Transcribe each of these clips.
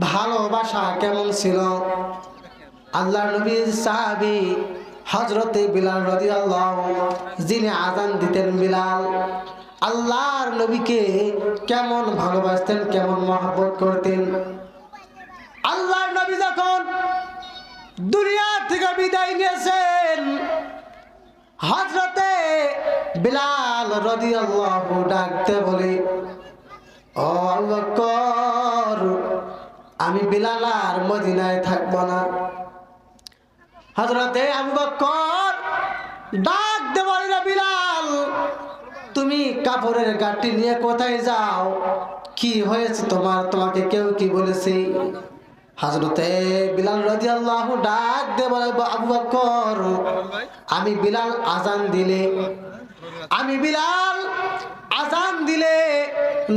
ভালোবাসা কেমন ছিল? আল্লাহ নবীর সাহাবি হজরতে বিলাল রদি আল্লাহ যিনি আজান দিতেন বিলাল। আল্লাহর নবীকে কেমন ভালোবাসতেন কেমন মহব্বত করতেন। আল্লাহর নবী যখন দুনিয়া থেকে বিদায় নিয়েছেন হজরতে বিলাল রদি আল্লাহ ডাকতে বলে বকর, আমি বিলাল আর মদিনায় থাকব না। হজরতে আবু বকর ডাক দেবো বিলাল, তুমি কাপড়ের গাঠি নিয়ে কোথায় যাও? কি হয়েছে তোমার? তোমাকে কেউ কি বলেছে? হজরতে বিলাল রাজি আল্লাহ ডাক দে বলে আবু বকর, আমি বিলাল আজান দিলে, আমি বিলাল আজান দিলে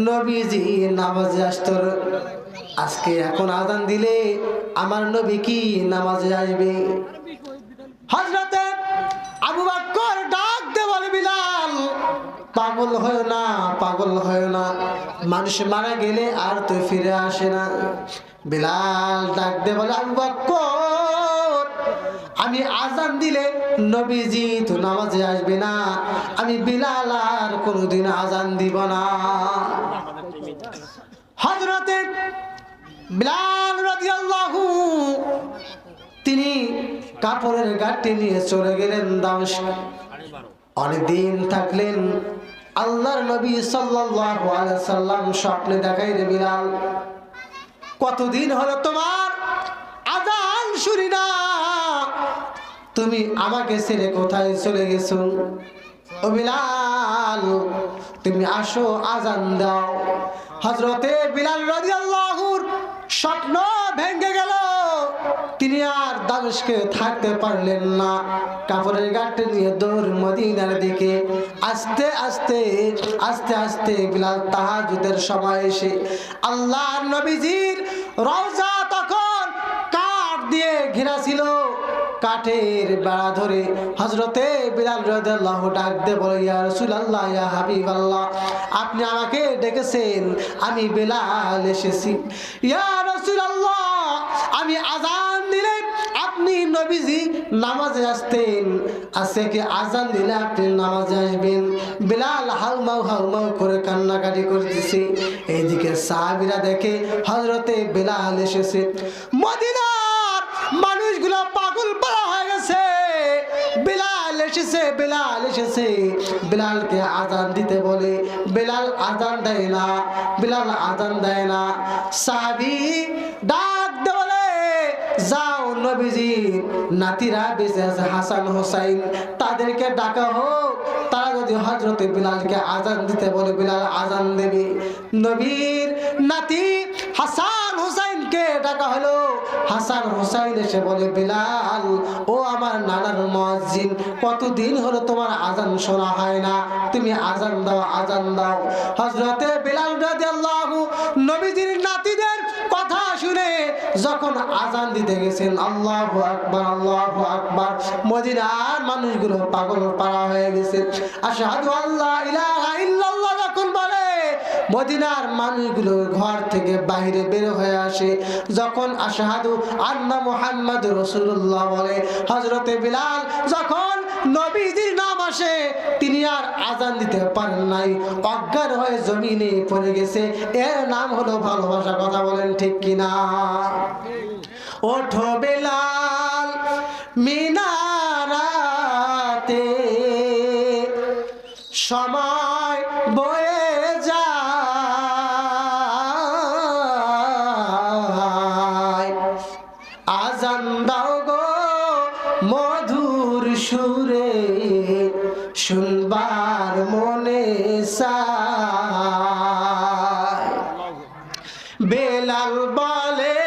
নবীজি নামাজে আসত আজকে এখন আজান দিলে আমার নবী কি নামাজে আসবে? হজরতে আবু বকর ডাক দে বলে বিলাল, পাগল হয় না, পাগল হয় না। মানুষ মারা গেলে আর তো ফিরে আসে না। বিলাল ডাক দে বলে, আবু বকর, আমি আজান দিলে নবীজি তো নামাজে আসবে না। আমি বিলাল আর কোনোদিন আজান দিব না। হজরতে বিলাল রাদিয়াল্লাহু তিনি কাপড়ের গাঠটি নিয়ে চলে গেলেন দামেস্ক। অনেকদিন থাকলেন, আল্লাহর নবী সাল্লাম স্বপ্নে দেখাই রে বিলাল, কতদিন হলো তোমার আজান শুনি না। তুমি আমাকে ছেড়ে কোথায় চলে গেছো? ও বিলাল, তুমি আসো আজান দাও। হজরতে বিলাল রাদিয়াল্লাহুর স্বপ্ন ভেঙে গেল। তিনি আর দামেশকে থাকতে পারলেন না। কাপড়ের গাঠে নিয়ে দৌড় মদিনার দিকে। আস্তে আস্তে আস্তে আস্তে বিলাল তাহাজুদের সময় এসে আল্লাহ নবীজির রওজা তখন কাঠ দিয়ে ঘেরা ছিল। কাঠের বেড়া ধরে হজরতে বিলাল রাদিয়াল্লাহু ডাক দে বলে, ইয়া রাসূলুল্লাহ, ইয়া হাবিবাল্লাহ, আপনি আমাকে ডেকেছেন, আমি বিলাল এসেছি। ইয়া আমি আজান দিলে আপনি নবীজি নামাজে আসতেন। আজকে আজান দিলে আপনি নামাজে আসবেন? বিলাল হাউমাউ হাউমাউ করে কান্নাকাটি করতেছে। এইদিকে সাহাবিরা দেখে হজরতে বিলাল এসেছে। মদিনার মানুষগুলো পাগল পাড়া হয়ে গেছে। বিলাল এসেছে, বিলাল এসেছে। বিলালকে আজান দিতে বলে, বিলাল আজান দেয় না, বিলাল আজান দেয় না। সাহাবি ডাক দে বলে যাও নবীজি, নাতিরা বেঁচে আছে হাসান হোসাইন, তাদেরকে ডাকা হোক। তারা যদি হজরতে বিলালকে আজান দিতে বলে, বিলাল আজান দেবে। নবীর নাতি হাসান হোসাইন এসে বলে, বিলাল, ও আমার নানার মসজিদ কতদিন হলো তোমার আজান শোনা হয় না? তুমি আজান দাও আজান দাও। হজরতে বিলাল রাদিয়াল্লাহু নবীজির নাতিদের কথা শুনে যখন আজান দিতে গেছেন, আল্লাহু আকবার আল্লাহু আকবার, মদিনার মানুষগুলো পাগল পাড়া হয়ে গেছে। আশহাদু আল্লাহ ইলাহা ইল্লাল্লাহ মদিনার মানুষগুলো ঘর থেকে বাইরে বের হয়ে আসে। যখন আশহাদু আন্না মুহাম্মদ রাসূলুল্লাহ বলে, হযরতে বিলাল, যখন নবীজির নাম আসে, তিনি আর আজান দিতে পারেন নাই। অজ্ঞান হয়ে জমিনে পড়ে গেছে। এর নাম হলো ভালোবাসা, কথা বলেন ঠিক কিনা? ওঠো বেলাল মিনারাতে সুরে শুনবার মনে বেলাল বলে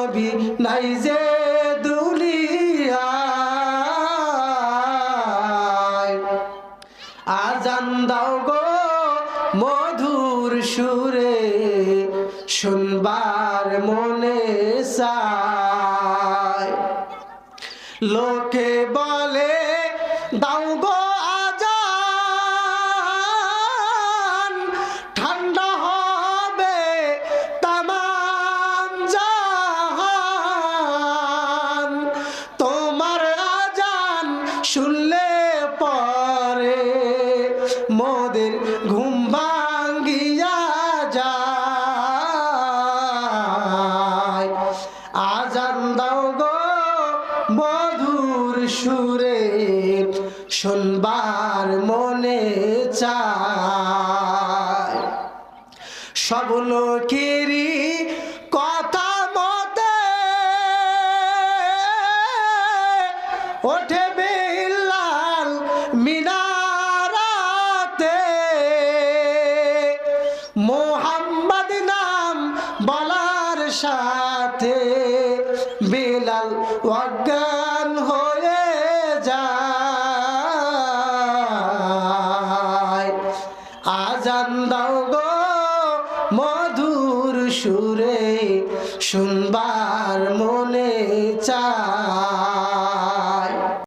নবী নাই যে দুলিয়ায় আজান দাও গো মধুর সুরে শুনবার মনে সা আজান দাও গো মধুর সুরে। শুনবার মনে চায়। কথা মতে ওঠে বিল্লাল মিনারাতে। মোহাম্মদ নাম বলার সাথে আজান দাও গো মধুর সুরে শুনবার মনে চায়।